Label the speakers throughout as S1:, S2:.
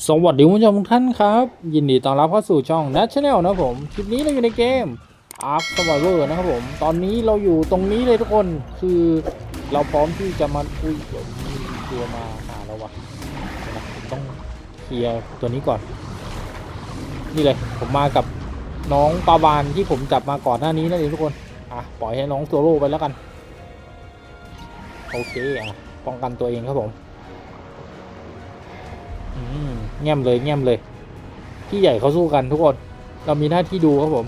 S1: สวัสดีคุณผู้ชมทุกท่านครับ ยินดีต้อนรับเข้าสู่ช่อง Nat Channel นะผม คลิปนี้เราอยู่ในเกม Ark Survivor นะครับผม ตอนนี้เราอยู่ตรงนี้เลยทุกคนคือเราพร้อมที่จะมาอุ้ยเดี๋ยวมีตัวมาหาเราวะนะผมต้องเคลียร์ตัวนี้ก่อน นี่เลยผมมากับน้องปลาวานที่ผมจับมาก่อนหน้านี้นั่นเองทุกคนอะปล่อยให้น้องตัวโล่ไปแล้วกัน โอเคอะป้องกันตัวเองครับผม เงียบเลยเงียบเลย พี่ใหญ่เขาสู้กันทุกคน เรามีหน้าที่ดูครับผม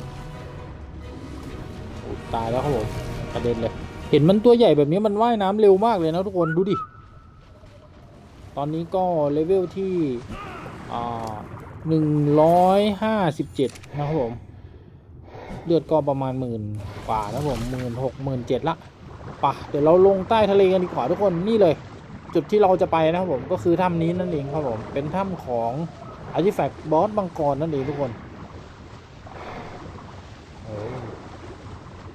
S1: ตายแล้วครับผมกระเด็นเลย เห็นมันตัวใหญ่แบบนี้มันว่ายน้ำเร็วมากเลยนะทุกคนดูดิ ตอนนี้ก็เลเวลที่หนึ่งร้อยห้าสิบเจ็ดนะครับผม เลือดก็ประมาณหมื่นกว่านะครับผมหมื่นหกหมื่นเจ็ดละป่ะเดี๋ยวเราลงใต้ทะเลกันดีกว่าทุกคนนี่เลย จุดที่เราจะไปนะครับผมก็คือถ้ำนี้นั่นเองครับผมเป็นถ้ำของอาร์ติแฟกต์บอสบังกรนั่นเองทุกคน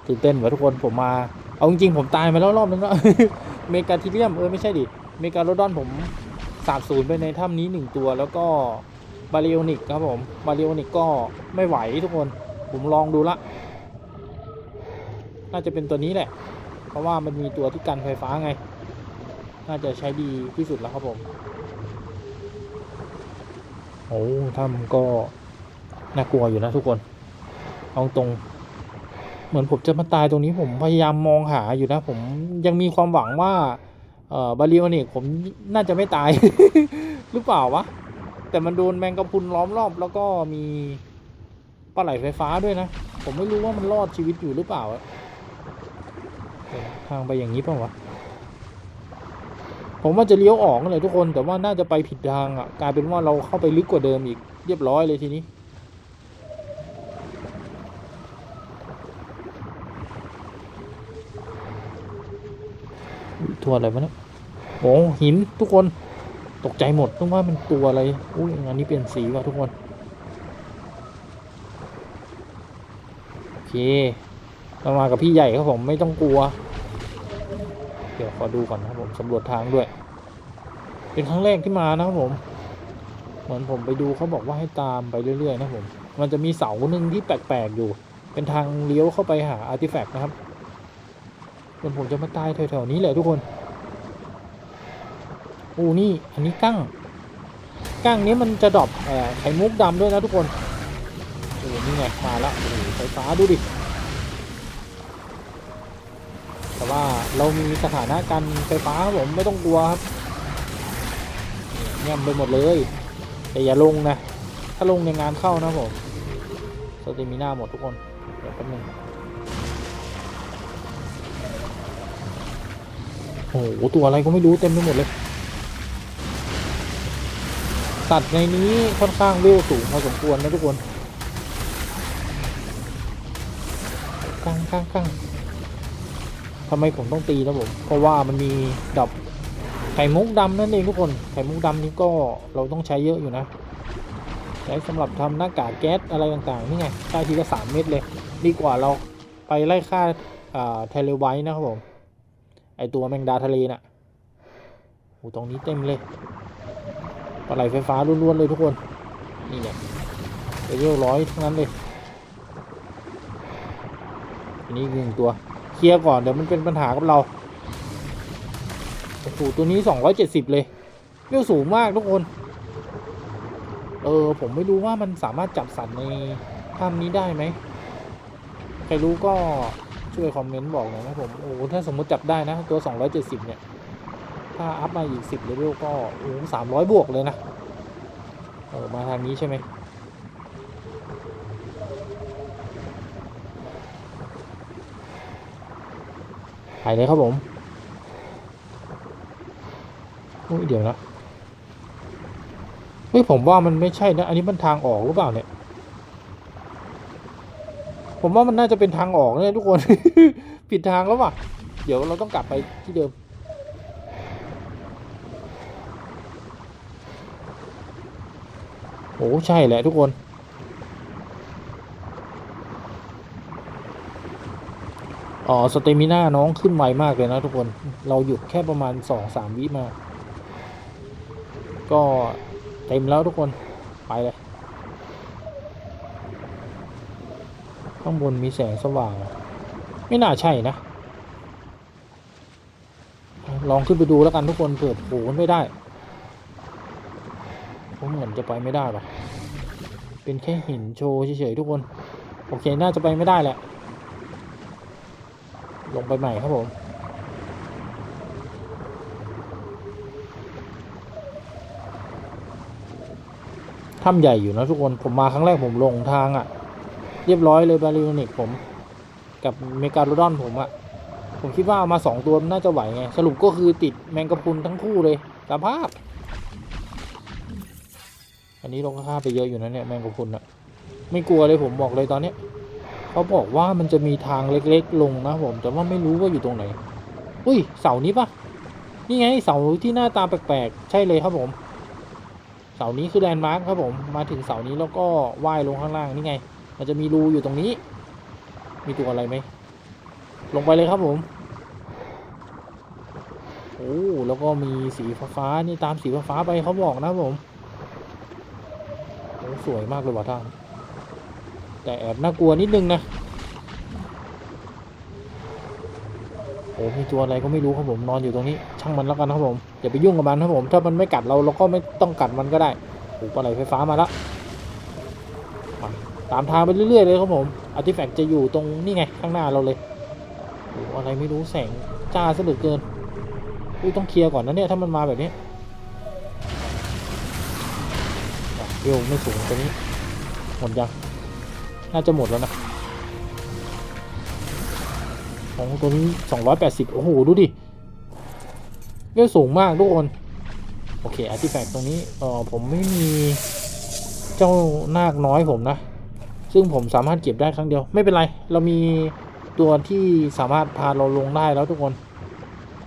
S1: ตื่นเต้นว่ะทุกคนผมมาเอาจริงๆผมตายมาแล้วรอบนึงแล้วเมกาทิเลียมเออไม่ใช่ดิเมกาโรดอนผมสาบสูญไปในถ้ำนี้หนึ่งตัว แล้วก็บาริโอนิกครับผมบาริโอนิกก็ไม่ไหวทุกคน ผมลองดูละ น่าจะเป็นตัวนี้แหละ เพราะว่ามันมีตัวที่กันไฟฟ้าไง น่าจะใช้ดีที่สุดแล้วครับผมโอ้ถ้ำก็น่ากลัวอยู่นะทุกคนเอาตรง เหมือนผมจะมาตายตรงนี้ผมพยายามมองหาอยู่นะ ผมยังมีความหวังว่าเอ่อบาริโอนิกผมน่าจะไม่ตาย หรือเปล่าวะ แต่มันโดนแมงกะพรุนล้อมรอบ แล้วก็มีปลาไหลไฟฟ้าด้วยนะ ผมไม่รู้ว่ามันรอดชีวิตอยู่หรือเปล่าอะทางไปอย่างนี้เปล่าวะ ผมว่าจะเลี้ยวออกนั่นแหละทุกคนแต่ว่าน่าจะไปผิดทางอะกลายเป็นว่าเราเข้าไปลึกกว่าเดิมอีกเรียบร้อยเลยทีนี้ ตัวอะไรวะเนี่ยโอ้หินทุกคนตกใจหมดต้องว่ามันตัวอะไรอุ้ยอันนี้เปลี่ยนสีว่ะทุกคนโอเคเรามากับพี่ใหญ่ครับผมไม่ต้องกลัว เดี๋ยวขอดูก่อนนะครับผมสำรวจทางด้วย เป็นครั้งแรกที่มานะครับผม เหมือนผมไปดูเขาบอกว่าให้ตามไปเรื่อยๆนะผม มันจะมีเสาหนึ่งที่แปลกๆอยู่ เป็นทางเลี้ยวเข้าไปหาอาร์ติแฟกต์นะครับส่วนผมจะมาตายแถวๆนี้แหละทุกคนโอ้นี่ อันนี้กั้งกั้งนี้มันจะดรอปไข่มุกดำด้วยนะทุกคนโอ้นี่ไงมาแล้วโอ้ไฟฟ้าดูดิ เรามีสถานะการไฟฟ้าครับผมไม่ต้องกลัวครับเงียบไปหมดเลย แต่อย่าลงนะ ถ้าลงในยงานเข้านะผมสเตมิน่าหมดทุกคนเดี๋ยวแป๊บนึงโอ้โหตัวอะไรก็ไม่รู้เต็มไปหมดเลยสัตว์ในนี้ค่อนข้างเวสูงพอสมควรนะทุกคนกังกังกัง ทำไมผมต้องตีนะผม เพราะว่ามันมีดอกไข่มุกดำนั่นเองทุกคน ไข่มุกดำนี่ก็เราต้องใช้เยอะอยู่นะ ใช้สำหรับทำหน้ากากแก๊สอะไรต่างๆ นี่ไงได้ทีละสามเม็ดเลย ดีกว่าเราไปไล่ฆ่าเทเลไวท์นะครับผม ไอตัวแมงดาทะเลน่ะโอ้ตรงนี้เต็มเลยปลาไหลไฟฟ้าล้วนๆเลยทุกคน นี่เนี่ยเลเวลร้อยทั้งนั้นเลย อันนี้หนึ่งตัว เคลียร์ก่อนเดี๋ยวมันเป็นปัญหากับเราโอ้โหตัวนี้สองร้อยเลยเรียวสูงมากทุกคน เออ ผมไม่รู้ว่ามันสามารถจับสัตว์ในถ้ำนี้ได้ไหม ใครรู้ก็ช่วยคอมเมนต์บอกหน่อยนะผม โอ้โหถ้าสมมติจับได้นะ ตัว 270 เนี่ย ถ้าอัพมาอีก 10เลเวลก็โอ้โห300บวกเลยนะ เออ มาทางนี้ใช่ไหม ไปเลยครับผมอุ้ยเดี๋ยวนะเฮ้ยผมว่ามันไม่ใช่นะ อันนี้มันทางออกหรือเปล่าเนี่ย ผมว่ามันน่าจะเป็นทางออกเนี่ยทุกคน ผิดทางแล้วว่ะ เดี๋ยวเราต้องกลับไปที่เดิม โอ้ใช่แหละทุกคน อ๋อสเตมิน่าน้องขึ้นไวมากเลยนะทุกคน เราหยุดแค่ประมาณสองสามวิมา ก็เต็มแล้วทุกคน ไปเลย ข้างบนมีแสงสว่าง ไม่น่าใช่นะ ลองขึ้นไปดูแล้วกันทุกคนเผื่อโผล่ไม่ได้ผมเหมือนจะไปไม่ได้ปะเป็นแค่หินโชว์เฉยๆทุกคน โอเค น่าจะไปไม่ได้แหละ ลงไปใหม่ครับผมถ้ำใหญ่อยู่นะทุกคน ผมมาครั้งแรกผมลงทางอะ่ะ เรียบร้อยเลยบาริโอนิกผม กับเมกาโลดอนผมอะ่ะ ผมคิดว่าเอามาสองตัวน่าจะไหวไง สรุปก็คือติดแมงกะพุนทั้งคู่เลยสภาพ อันนี้เราก็ฆ่าไปเยอะอยู่นะเนี่ยแมงกะพุนอะไม่กลัวเลยผมบอกเลยตอนเนี้ย เขาบอกว่ามันจะมีทางเล็กๆ ลงนะผมแต่ว่าไม่รู้ว่าอยู่ตรงไหน อุ้ยเสานี้ปะนี่ไงเสาที่หน้าตาแปลกๆ ใช่เลยครับผม เสานี้คือแลนด์มาร์คครับผมมาถึงเสานี้แล้วก็ว่ายลงข้างล่างนี่ไง มันจะมีรูอยู่ตรงนี้ มีตัวอะไรไหมลงไปเลยครับผมโอ้แล้วก็มีสีฟ้าๆนี่ตามสีฟ้าๆไปเขาบอกนะผมโอ้สวยมากเลยว่ะท่าน แต่แอบน่ากลัวนิดนึงนะโอ้มีตัวอะไรก็ไม่รู้ครับผมนอนอยู่ตรงนี้ ช่างมันแล้วกันครับผมอย่าไปยุ่งกับมันครับผม ถ้ามันไม่กัดเราเราก็ไม่ต้องกัดมันก็ได้โอ้ปลาไหลไฟฟ้ามาแล้วตามทางไปเรื่อยๆเลยครับผมอาร์ติแฟกต์จะอยู่ตรงนี่ไงข้างหน้าเราเลยโอ้อะไรไม่รู้แสงจ้าซะเหลือเกินอุ้ยต้องเคลียร์ก่อนนะเนี่ยถ้ามันมาแบบนี้เร็วไม่สูงตัวนี้หมดยัง น่าจะหมดแล้วนะของตัวนี้สองร้อยแปดสิบโอ้โห ดูดิเร็วสูงมากทุกคน โอเคอาร์ติแฟกต์ตรงนี้เออผมไม่มีเจ้านาคน้อยผมนะ ซึ่งผมสามารถเก็บได้ครั้งเดียว ไม่เป็นไร เรามีตัวที่สามารถพาเราลงได้แล้วทุกคน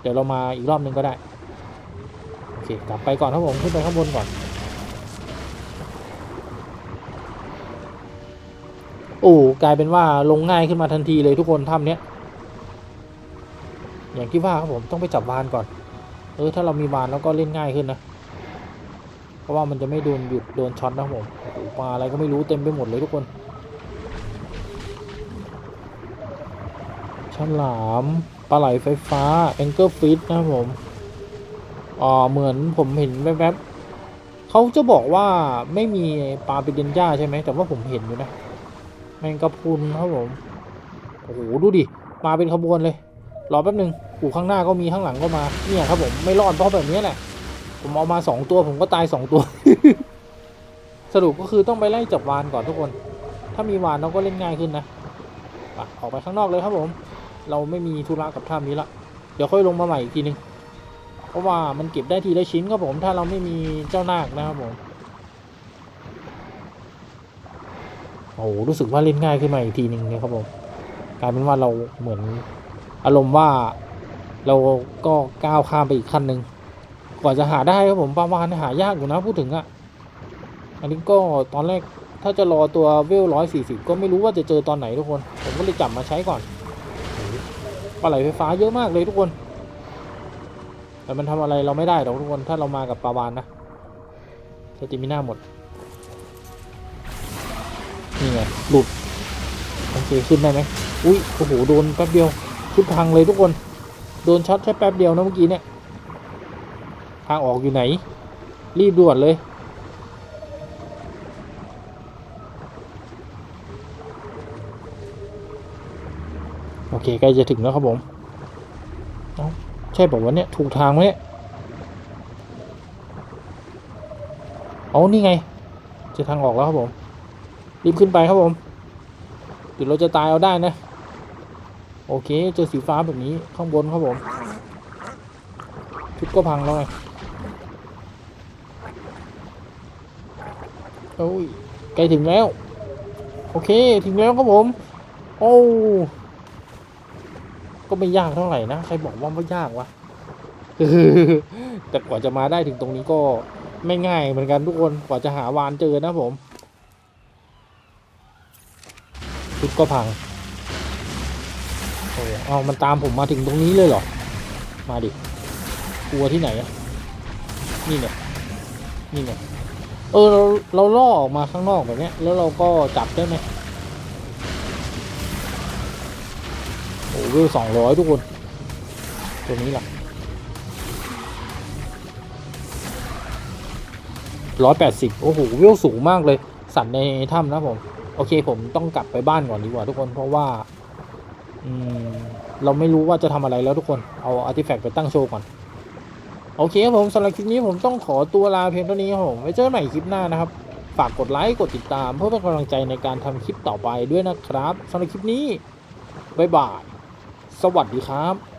S1: เดี๋ยวเรามาอีกรอบหนึ่งก็ได้ โอเค กลับไปก่อนครับผม ขึ้นไปข้างบนก่อน โอ้กลายเป็นว่าลงง่ายขึ้นมาทันทีเลยทุกคนถ้ำเนี้ย อย่างที่ว่าครับผมต้องไปจับวานก่อน เออถ้าเรามีวานแล้วก็เล่นง่ายขึ้นนะ เพราะว่ามันจะไม่โดนหยุดโดนช็อตนะผมปลาอะไรก็ไม่รู้เต็มไปหมดเลยทุกคนฉลามปลาไหลไฟฟ้าแองเกิลฟิตนะครับผมอ่าเหมือนผมเห็นแวบๆเขาจะบอกว่าไม่มีปลาปิเดนย่าใช่ไหมแต่ว่าผมเห็นอยู่นะ แมงกะพรุนครับผมโอ้โหดูดิมาเป็นขบวนเลย รอแป๊บหนึ่งอู่ข้างหน้าก็มีข้างหลังก็มาเนี่ยครับผมไม่รอดเพราะแบบนี้แหละ ผมเอามาสองตัวผมก็ตายสองตัว สรุปก็คือต้องไปไล่จับวานก่อนทุกคน ถ้ามีวานเราก็เล่นง่ายขึ้นนะไปออกไปข้างนอกเลยครับผม เราไม่มีธุระกับถ้ำนี้ละเดี๋ยวค่อยลงมาใหม่อีกทีนึงเพราะว่ามันเก็บได้ทีละชิ้นครับผม ถ้าเราไม่มีเจ้านาคนะครับผม อ้รู้สึกว่าเล่นง่ายขึ้นมาอีกทีหนึ่งเลยครับผมกลายเป็นว่าเราเหมือนอารมณ์ว่าเราก็ก้าวข้ามไปอีกขั้นหนึ่งกว่าจะหาได้ครับผมประมาณหายากอยู่นะพูดถึงอะ่ะอันนี้ก็ตอนแรกถ้าจะรอตัวเวลร้อยสี่สิบก็ไม่รู้ว่าจะเจอตอนไหนทุกคน ผมก็เลยจับมาใช้ก่อนปลาไหลไฟฟ้าเยอะมากเลยทุกคน แต่มันทำอะไรเราไม่ได้หรอกทุกคนถ้าเรามากับปลาวานนะสติมิน่าหมด ไงหลุดโอเคขึ้นได้ไหมอุ้ยโอ้โหโดนแป๊บเดียวชุดพังเลยทุกคน โดนช็อตแค่แป๊บเดียวนะเมื่อกี้เนี่ยทางออกอยู่ไหน รีบด่วนเลยโอเคใกล้จะถึงแล้วครับผมใช่บอกว่าเนี่ยถูกทางไหมเนี่ยเอานี่ไง จะทางออกแล้วครับผม รีบขึ้นไปครับผมเดี๋ยวเราจะตายเอาได้นะ โอเคเจอสีฟ้าแบบนี้ข้างบนครับผมชุดก็พังแล้วไงโอ้ยใกล้ถึงแล้ว โอเคถึงแล้วครับผม โอ้ก็ไม่ยากเท่าไหร่นะใครบอกว่าไม่ยากวะแต่กว่าจะมาได้ถึงตรงนี้ก็ไม่ง่ายเหมือนกันทุกคนกว่าจะหาวานเจอนะผม ชุดก็พังโอ้เอามันตามผมมาถึงตรงนี้เลยเหรอ มาดิ กลัวที่ไหนอะนี่เนี่ย นี่เนี่ย เออ เราเราล่อออกมาข้างนอกแบบนี้แล้วเราก็จับได้ไหมโอ้เวลสองร้อยทุกคน ตัวนี้ล่ะร้อยแปดสิบโอ้โหเวลสูงมากเลย สัตว์ในถ้ำนะผม โอเคผมต้องกลับไปบ้านก่อนดีกว่าทุกคนเพราะว่าอืมเราไม่รู้ว่าจะทำอะไรแล้วทุกคนเอาอาร์ติแฟกต์ไปตั้งโชว์ก่อนโอเคครับผมสำหรับคลิปนี้ผมต้องขอตัวลาเพียงเท่านี้ครับผมไว้เจอกันใหม่คลิปหน้านะครับ ฝากกดไลค์กดติดตาม เพื่อเป็นกำลังใจในการทำคลิปต่อไปด้วยนะครับสำหรับคลิปนี้บ๊ายบาย สวัสดีครับ